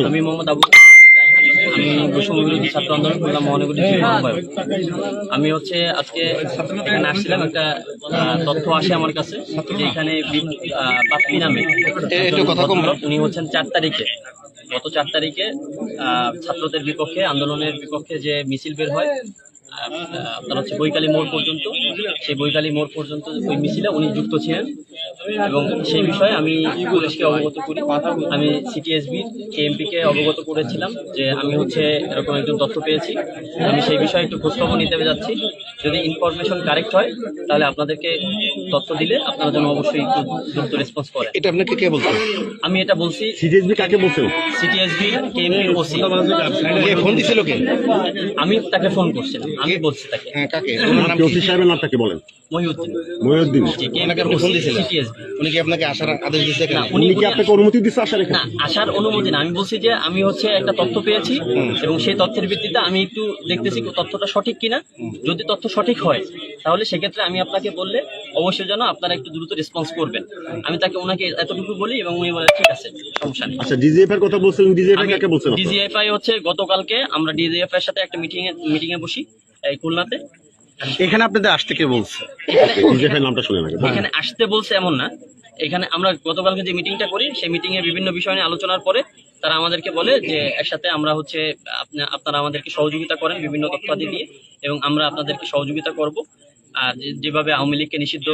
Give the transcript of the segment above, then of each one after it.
আমি মোহাম্মদ আবু আমি ছাত্র আন্দোলন মহানগরী আহ্বায়ক আমি হচ্ছে আজকে এখানে আসছিলাম একটা তথ্য আসে আমার কাছে যে এখানে বাপ্পি নামে উনি হচ্ছেন চার তারিখে। গত চার তারিখে আহ, ছাত্রদের বিপক্ষে আন্দোলনের বিপক্ষে যে মিছিল বের হয় আপনার হচ্ছে বৈকালী মোড় পর্যন্ত সেই বৈকালী মোড় পর্যন্ত ওই মিছিলে উনি যুক্ত ছিলেন। এবং সেই বিষয়ে আমি পুলিশকে অবগত করি। আমি সিটিএসবি কেএমপি কে অবগত করেছিলাম যে আমি হচ্ছে এরকম একজন তথ্য পেয়েছি। আমি সেই বিষয়ে একটু খোঁজখবর নিতে যাচ্ছি। যদি ইনফরমেশন কারেক্ট হয় তাহলে আপনাদেরকে তথ্য দিলে আপনারা যেন অবশ্যই একটু দ্রুত রেসপন্স করেন। এটা আপনাকে কে বলছেন আমি এটা বলছি সিটিএসবি কাকে বলছেন সিটিএসবি কেএমপির ওসি ফোন দিছিল কে? আমি তাকে ফোন করছিলাম। আমি বলছি তাকে। হ্যাঁ কাকে? ওসি সাহেবের নামটাকে বলেন। মহিউদ্দিন। মহিউদ্দিন। ওনাকে ফোন দিয়েছিলেন উনি কি আপনাকে আসার আদেশ দিয়েছে না, উনি উনি কি আপনাকে অনুমতি দিচ্ছে আসার এখানে? না আসার অনুমতি না। আমি বলছি যে আমি হচ্ছে একটা তথ্য পেয়েছি এবং সেই তথ্যের ভিত্তিতে আমি একটু দেখতেছি তথ্যটা সঠিক কিনা। যদি তথ্য সঠিক হয় তাহলে সেক্ষেত্রে আমি আপনাকে বললে অবশ্যই যেন আপনারা একটু দ্রুত রেসপন্স করবেন। আমি তাকে ওনাকে এতটুকু বলি এবং উনি বলে ঠিক আছে সমস্যা নেই। আচ্ছা ডিজিএফ এর কথা বলছেন ডিজিএফ কাকে বলছেন আপনারা? ডিজিএফআই হচ্ছে গতকালকে আমরা ডিজিএফআই এর সাথে একটা মিটিং এ মিটিং এ বসি। এই খুলনাতে? এখানে আপনাদের আসতে কে বলছে? ডিজিএফ নামটা শুনে নাকি এখানে আসতে বলছে এমন না। এখানে আমরা গতকালকে যে মিটিংটা করি সেই মিটিং এ বিভিন্ন বিষয় নিয়ে আলোচনার পরে তারা আমাদেরকে বলে যে একসাথে আমরা হচ্ছে আপনা- আপনারা আমাদেরকে সহযোগিতা করেন বিভিন্ন তথ্যাদি দিয়ে এবং আমরা আপনাদেরকে সহযোগিতা করব। যেভাবে আওয়ামী লীগকে নিষিদ্ধ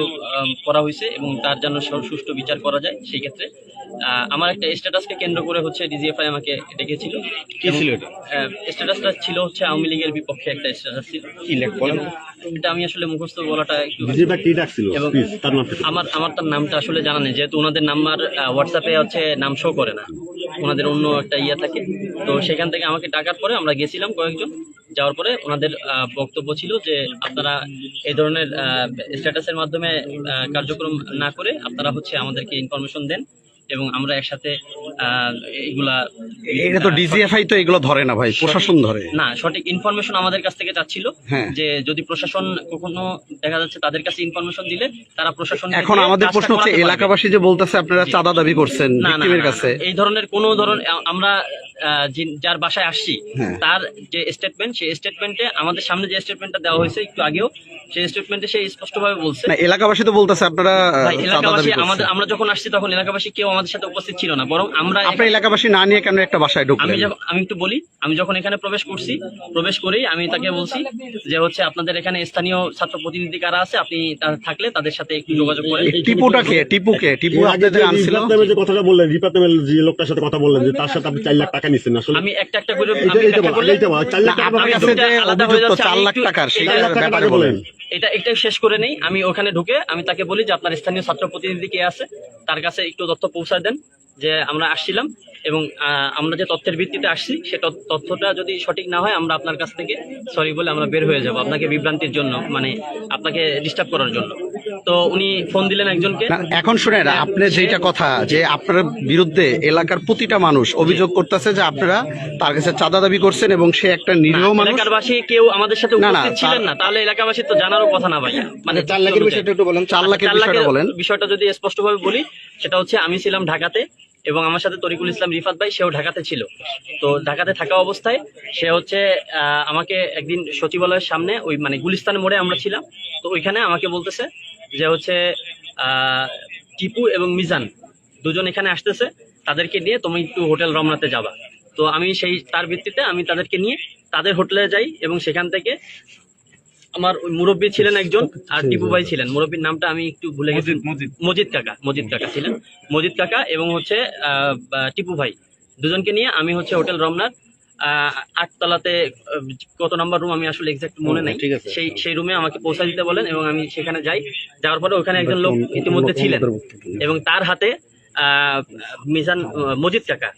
করা হয়েছে এবং তার জন্য সুষ্ঠু বিচার করা যায় সেই ক্ষেত্রে আহ, আমার একটা স্ট্যাটাসকে কেন্দ্র করে হচ্ছে ডিজিএফআই আমাকে ডেকেছিল। কি ছিল এটা? স্ট্যাটাসটা ছিল হচ্ছে আওয়ামী লীগের বিপক্ষে একটা স্ট্যাটাস ছিল। এটা আমি আসলে মুখস্থ বলাটা একটু? আমার আমার তার নামটা আসলে জানা নেই যেহেতু ওনাদের নাম্বার হোয়াটসঅ্যাপে হচ্ছে নাম শো করে না। ওনাদের অন্য একটা ইয়ে থাকে। তো সেখান থেকে আমাকে ডাকার পরে আমরা গেছিলাম কয়েকজন। যাওয়ার পরে ওনাদের বক্তব্য ছিল যে আপনারা এই ধরনের স্ট্যাটাসের মাধ্যমে কার্যক্রম না করে আপনারা হচ্ছে আমাদেরকে ইনফরমেশন দেন এবং আমরা একসাথে আহ, এইগুলা এটা তো ডিজিএফআই তো এগুলো ধরে না ভাই প্রশাসন ধরে। না সঠিক ইনফরমেশন আমাদের কাছ থেকে চাচ্ছিল হ্যাঁ। যে যদি প্রশাসন কখনো দেখা যাচ্ছে তাদের কাছে ইনফরমেশন দিলে তারা প্রশাসন এখন আমাদের প্রশ্ন হচ্ছে এলাকাবাসী যে বলতেছে আপনারা চাঁদা দাবি করছেন না না, কাছে। এই ধরনের কোন ধরনের আমরা যার বাসায় আসছি হ্যাঁ। তার যে স্টেটমেন্ট সেই স্টেটমেন্টে আমাদের সামনে যে স্টেটমেন্টটা দেওয়া হয়েছে একটু আগেও সেই স্টেটমেন্টে সে স্পষ্টভাবে বলছে। এলাকাবাসী তো বলতেছে আপনারা এলাকাবাসী আমাদের আমরা যখন আসছি তখন এলাকাবাসী কেউ আমাদের সাথে উপস্থিত ছিল না বরং আমরা আপনার এলাকাবাসী না নিয়ে কেন একটা বাসায় আমি ঢুকলেন যখন আমি একটু বলি আমি যখন এখানে প্রবেশ করছি প্রবেশ করেই আমি তাকে বলছি যে হচ্ছে আপনাদের এখানে স্থানীয় ছাত্র প্রতিনিধি কারা আছে আপনি থাকলে তাদের সাথে একটু যোগাযোগ করেন। টিপুটা কে? টিপুকে টিপু এর আগে আপনাদের যে আনছিল রিপাত যে কথাটা বললেন রিপাত যে লোকটার সাথে কথা বললেন যে তার সাথে আপনি চার লাখ টাকা নিচ্ছেন আসলে আমি একটা একটা করে আমি এটা ব্যাখ্যা এটা বল, লাখ টাকা আপনার কাছে আলাদা হয়ে যাচ্ছে, চার লাখ টাকার এটা- সেটার চার লাখ টাকা ব্যাপারে বলেন। বলেন। এটা এটা শেষ করে নেই। আমি ওখানে ঢুকে আমি তাকে বলি যে আপনার স্থানীয় ছাত্র প্রতিনিধি কে আছে তার কাছে একটু তথ্য পৌঁছায় দেন যে আমরা আসছিলাম এবং আহ, আমরা যে তথ্যের ভিত্তিতে আসছি সে তথ্যটা যদি সঠিক না হয় আমরা আপনার কাছ থেকে সরি বলে আমরা বের হয়ে যাব আপনাকে বিভ্রান্তির জন্য মানে আপনাকে ডিস্টার্ব করার জন্য। তো উনি ফোন দিলেন একজনকে। এখন শুনেন আপনি যেটা কথা যে আপনার বিরুদ্ধে এলাকার প্রতিটা মানুষ অভিযোগ করতেছে যে আপনারা তার কাছে চাঁদা দাবি করছেন এবং সে একটা নিরীহ মানুষ। এলাকারবাসী কেউ আমাদের সাথে উপস্থিত ছিলেন না তাহলে এলাকাবাসী তো জানারও কথা না ভাই। মানে চার লাখের বিষয়টা একটু বলেন চার লাখের বিষয়টা বলেন। বিষয়টা যদি স্পষ্টভাবে বলি সেটা হচ্ছে আমি ছিলাম ঢাকাতে এবং আমার সাথে তরিকুল ইসলাম রিফাত ভাই সেও ঢাকাতে ছিল। তো ঢাকাতে থাকা অবস্থায় সে হচ্ছে আহ, আমাকে একদিন সচিবালয়ের সামনে ওই মানে গুলিস্তান মোড়ে আমরা ছিলাম। তো ওইখানে আমাকে বলতেছে যে হচ্ছে আহ, টিপু এবং মিজান দুজন এখানে আসতেছে তাদেরকে নিয়ে তুমি একটু হোটেল রমনাতে যাবা। তো আমি সেই তার ভিত্তিতে আমি তাদেরকে নিয়ে তাদের হোটেলে যাই এবং সেখান থেকে আমার ওই মুরব্বী ছিলেন একজন আর টিপু ভাই ছিলেন। মুরব্বীর নামটা আমি একটু ভুলে গেছি। মজিদ কাকা মজিদ কাকা ছিলেন। মজিদ কাকা এবং হচ্ছে টিপু ভাই। দুজনকে নিয়ে আমি হচ্ছে হোটেল রমনার আহ, আটতলাতে কত নাম্বার রুম আমি আসলে এক্সাক্ট মনে নাই। সেই সেই রুমে আমাকে পৌঁছা দিতে বলেন এবং আমি সেখানে যাই। যাওয়ার পরে ওখানে একজন লোক ইতিমধ্যে ছিলেন এবং তার হাতে আহ, মিজান মজিদ কাকা।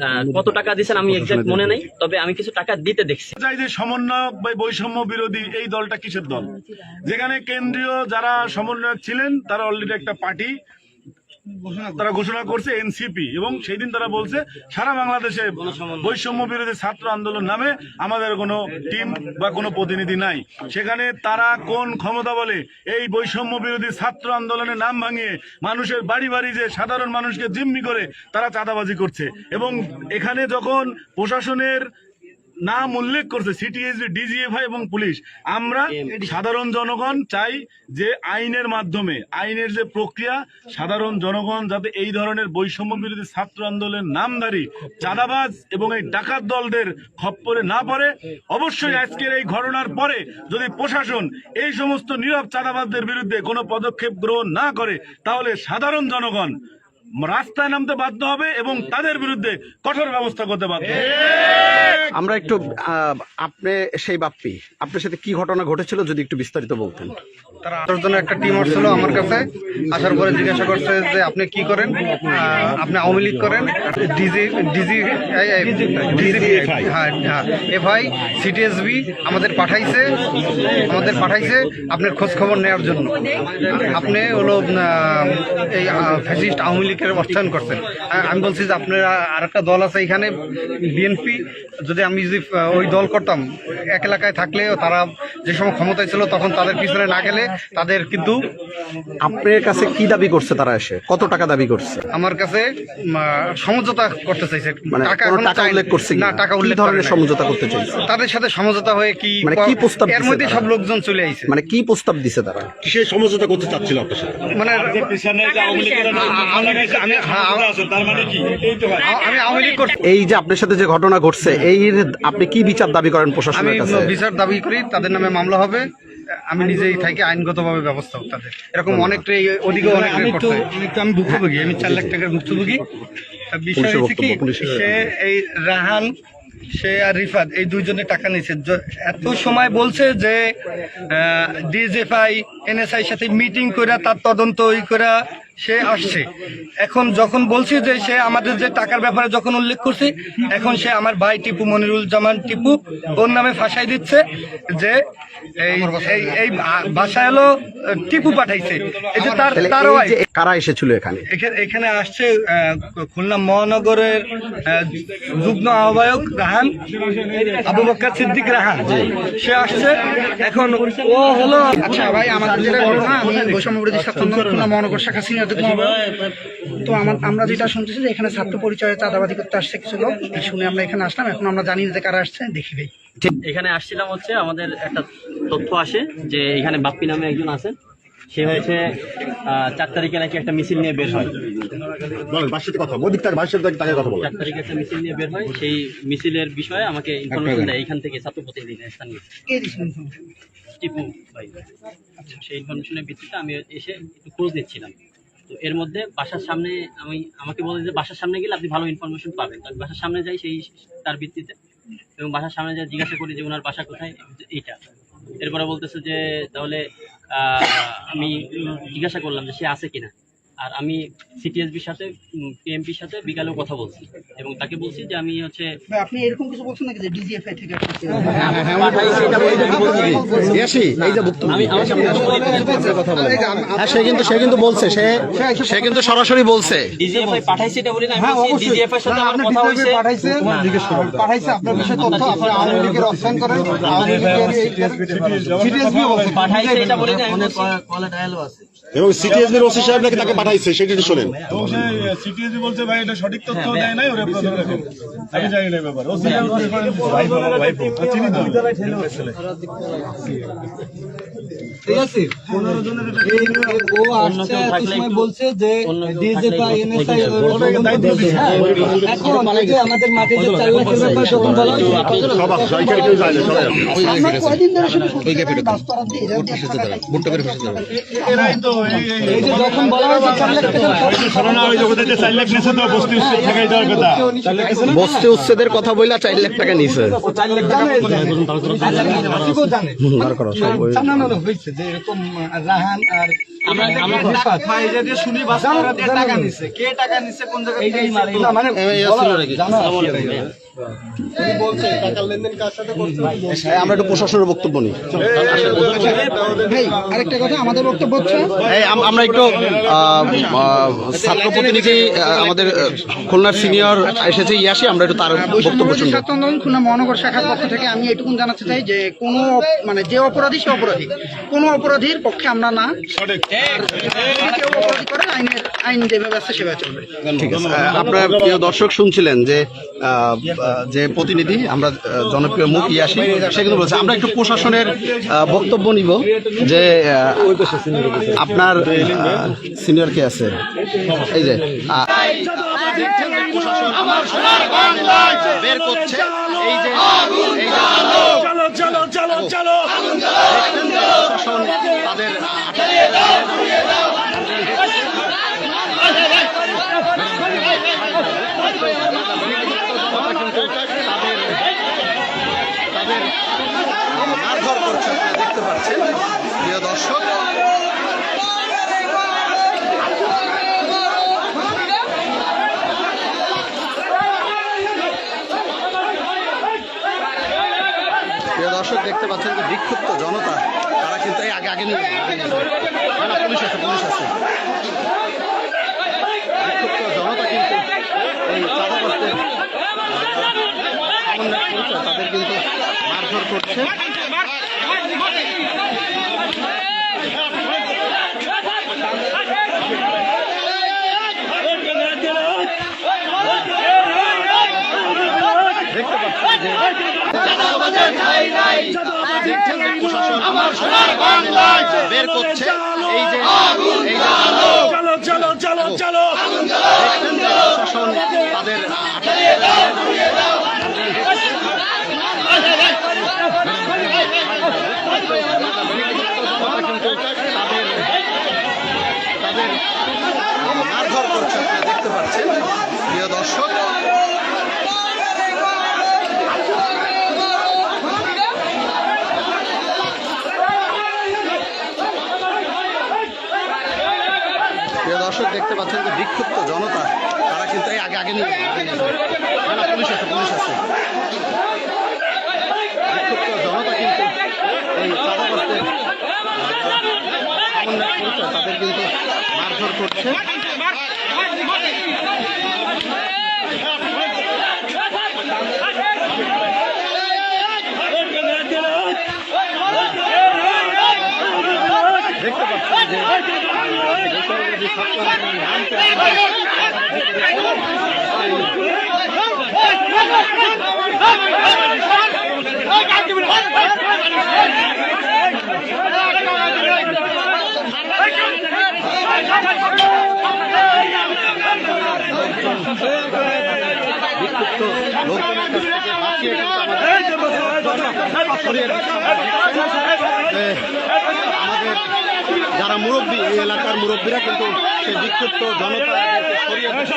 আহ, কত টাকা দিয়েছেন আমি এক্সাক্ট মনে নেই তবে আমি কিছু টাকা দিতে দেখছি। চাই যে সমন্বয়ক বা বৈষম্য বিরোধী এই দলটা কিসের দল? যেখানে কেন্দ্রীয় যারা সমন্বয়ক ছিলেন তারা অলরেডি একটা পার্টি তারা ঘোষণা করছে এনসিপি এবং সেই দিন তারা বলছে, সারা বাংলাদেশে বৈষম্য বিরোধী ছাত্র আন্দোলন নামে আমাদের কোনো টিম বা কোনো প্রতিনিধি নাই। সেখানে তারা কোন ক্ষমতা বলে? এই বৈষম্য বিরোধী ছাত্র আন্দোলনের নাম ভাঙিয়ে মানুষের বাড়ি বাড়ি যে সাধারণ মানুষকে জিম্মি করে, তারা চাঁদাবাজি করছে। এবং এখানে যখন প্রশাসনের নাম উল্লেখ করছে সিটিএসবি ডিজিএফআই এবং পুলিশ। আমরা সাধারণ জনগণ চাই যে আইনের মাধ্যমে আইনের যে প্রক্রিয়া সাধারণ জনগণ যাতে এই ধরনের বৈষম্য বিরোধী ছাত্র আন্দোলনের নামধারী চাঁদাবাজ এবং এই ডাকাত দলদের খপ্পরে না পড়ে। অবশ্যই আজকের এই ঘটনার পরে যদি প্রশাসন এই সমস্ত নীরব চাঁদাবাজদের বিরুদ্ধে কোনো পদক্ষেপ গ্রহণ না করে তাহলে সাধারণ জনগণ রাস্তায় নামতে বাধ্য হবে এবং তাদের বিরুদ্ধে কঠোর ব্যবস্থা করতে বাধ্য হবে। আমরা একটু আহ, আপনি সেই বাপ্পি আপনার সাথে কি ঘটনা ঘটেছিল যদি একটু বিস্তারিত বলতেন? তারা আঠারো জনের একটা টিম আসছিল আমার কাছে। আসার পরে জিজ্ঞাসা করছে যে আপনি কি করেন? আপনি আওয়ামী লীগ করেন? ডিজি ডিজি হ্যাঁ হ্যাঁ। এফআই সিটিএসবি আমাদের পাঠাইছে আমাদের পাঠাইছে আপনার খোঁজ খবর নেওয়ার জন্য। আপনি হলো এই ফ্যাসিস্ট আওয়ামী লীগের অর্থায়ন করছেন। আমি বলছি যে আপনার আর একটা দল আছে এখানে বিএনপি। যদি আমি যদি ওই দল করতাম এক এলাকায় থাকলে তারা যে সময় ক্ষমতায় ছিল তখন তাদের পিছনে না গেলে তাদের কিন্তু আপনার কাছে কি দাবি করছে তারা এসে? কত টাকা দাবি করছে? আমার কাছে সমঝোতা করতে চাইছে। মানে টাকা উল্লেখ করছে না টাকা উল্লেখ ধরনের সমঝোতা করতে চাইছে? তাদের সাথে সমঝোতা হয়ে কি মানে কি প্রস্তাব এর মধ্যে সব লোকজন চলে আইছে। মানে কি প্রস্তাব দিছে তারা? কিসের সমঝোতা করতে চাচ্ছিল আপনার সাথে? মানে আমি হ্যাঁ, আ- আমি আওয়ামী লীগ করছি। এই যে আপনার সাথে যে ঘটনা ঘটছে এই আপনি কি বিচার দাবি করেন আমি প্রশাসনের কাছে? বিচার দাবি করি তাদের নামে মামলা হবে। আমি নিজেই থাকি আইনগতভাবে ব্যবস্থা হোক তাদের। এরকম অনেকটাই ওদিকে অনেক আমি ভুক্তভোগী আমি চার লাখ টাকার ভুক্তভোগী। বিষয় হচ্ছে কি সে এই রাহান সে আর রিফাত এই দুইজনে টাকা নিয়েছে। এত সময় বলছে যে ডিজেফআই এনএসআই সাথে মিটিং করে তার তদন্ত ই করে সে আসছে। এখন যখন বলছি যে সে আমাদের যে টাকার ব্যাপারে যখন উল্লেখ করছে এখন সে আমার ভাই টিপু মনিরুল জামান টিপু ওর নামে ফাঁসাই দিচ্ছে যে এই ভাষা টিপু পাঠাইছে। এই যে তার কারা এসেছিল এখানে? এখানে এখানে আসছে খুলনা মহানগরের যুগ্ম আহ্বায়ক রাহান আবু বক্কর সিদ্দিক রাহান। সে আসছে। এখন ও হলো আচ্ছা ভাই আমাদের যেটা ঘটনা আমি বৈষম্য বিরোধী ছাত্র খুলনা মহানগর শাখা সিনিয়র। তো আমার আমরা যেটা শুনতেছি যে এখানে ছাত্র পরিচয়ে চাঁদাবাদি করতে আসছে কিছু লোক। শুনে আমরা এখানে আসলাম এখন আমরা জানি যে কারা আসছে দেখি ভাই। এখানে আসছিলাম হচ্ছে আমাদের একটা তথ্য আসে যে এখানে বাপ্পি নামে একজন আছেন। সে হয়েছে আহ, চার তারিখে নাকি একটা মিছিল নিয়ে বের হয়। কথা তাকে কথা বলেন। চার তারিখে একটা মিছিল নিয়ে বের হয়। সেই মিছিলের বিষয়ে আমাকে ইনফরমেশন দেয়। এখান থেকে ছাত্র প্রতিনিধি স্থানীয় টিপু ভাই। সেই ইনফরমেশনের ভিত্তিতে আমি এসে একটু খোঁজ নিচ্ছিলাম। তো এর মধ্যে বাসার সামনে আমি, আমাকে বলে যে বাসার সামনে গেলে আপনি ভালো ইনফরমেশন পাবেন। তো আমি বাসার সামনে যাই সেই তার ভিত্তিতে এবং বাসার সামনে যাই জিজ্ঞাসা করি যে ওনার বাসা কোথায়? এইটা। এরপরে বলতেছে যে তাহলে আমি জিজ্ঞাসা করলাম যে সে আছে কিনা। আর আমি সিটিএসবির সাথে পিএমপির সাথে বিকালেও কথা বলছি এবং তাকে বলছি যে আমি হচ্ছে আপনি এরকম কিছু বলছেন নাকি যে ডিজিএফআই থেকে হ্যাঁ সে কিন্তু সে কিন্তু বলছে সে সে কিন্তু সরাসরি বলছে ডিজিএফআই পাঠাইছি এটা বলি না ডিজিএফআই এর সাথে আমার কথা হয়েছে পাঠাইছে পাঠাইছে আপনার বিষয়ে তথ্য আপনি আওয়ামী লীগের অবস্থান করেন আওয়ামী লীগের পাঠাইছে এটা বলি না আমি বলছি এবং সিটিএসবি ওসি সাহেব নাকি তাকে পাঠাইছে সেটা একটু শোনেন সিটিএসবি বলছে ভাই এটা সঠিক তথ্য দেয় নাই ওরা প্রথম আমি জানি না ব্যাপার ওসি ভাই ভাই ভাই চিনি ঠিক আছে? ও আসছে এত সময় বলছে যে ডিএসএফআই এনএসআই এখন যে আমাদের মাঠে যে চার লাখের ব্যাপার বলা। আমরা কয়দিন ধরে শুধু এই যে যখন বলা লাখ টাকা যে চার লাখ বস্তি কথা। বস্তে উচ্ছেদের কথা চার টাকা নিছে। যে এরকম রাহান আর টাকা নিছে। কে টাকা নিছে কোন জায়গায় মানে আমরা একটু প্রশাসনের বক্তব্য নিই। আরেকটা কথা আমাদের বক্তব্য হচ্ছে আমরা একটু আহ, আহ, ছাত্র প্রতিনিধি আমাদের খুলনার সিনিয়র এসেছে ইয়াসি আমরা একটু তার বক্তব্য শুনব। ছাত্র আন্দোলন খুলনা মহানগর শাখার পক্ষ থেকে আমি এটুকুন জানাতে চাই যে কোনো মানে যে অপরাধী সে অপরাধী। কোনো অপরাধীর পক্ষে আমরা না কেউ অপরাধী করে আইনের আইন যেভাবে আছে সেভাবে চলবে। ঠিক আছে আপনার প্রিয় দর্শক শুনছিলেন যে যে প্রতিনিধি আমরা জনপ্রিয় মুখ ইয়াসি সে কিন্তু বলছে আমরা একটু প্রশাসনের বক্তব্য নিব যে আপনার সিনিয়র কে আছে এই যে মারধর করছে দেখতে পাচ্ছেন। প্রিয় দর্শক দেখতে পাচ্ছেন যে বিক্ষুব্ধ জনতা তারা কিন্তু এই আগে আগে নিয়ে না, পুলিশ আছে পুলিশ আছে। বিক্ষুব্ধ জনতা কিন্তু এই চাঁদাবাসদের সামান্য পরিচয় তাদের কিন্তু মারধর করছে দেখতে প্রশাসন বের করছে এই যে চলো চলো চলো চলো তাদের তাদের মারধর করছে আপনারা দেখতে পাচ্ছেন প্রিয় দর্শক প্রিয় দর্শক দেখতে পাচ্ছেন যে বিক্ষুব্ধ জনতা তারা কিন্তু আগে আগে নিয়ে না, পুলিশ আছে পুলিশ আছে। জনতা কিন্তু এই চাঁদাবাসদের তাদের কিন্তু মারধর করছে। দেখতে পাচ্ছেন যে বিক্ষুব্ধ লোকজনের কাছ থেকে বাঁচিয়ে আমাদের যারা মুরব্বী এই এলাকার মুরব্বীরা কিন্তু সেই বিক্ষুব্ধ জনতাকে সরিয়ে দিচ্ছে।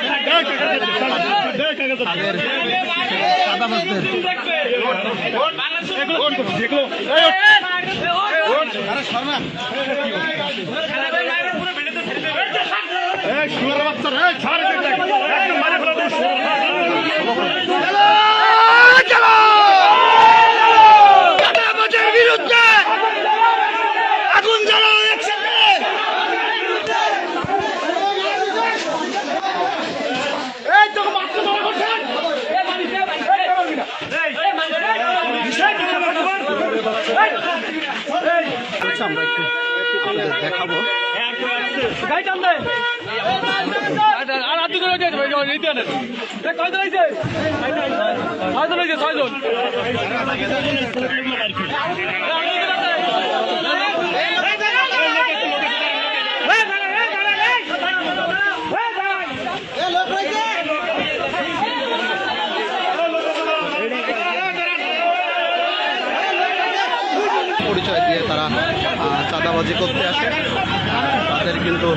পরিচয় দিয়ে তারা চাঁদাবাজি করতে আসে। তাদের কিন্তু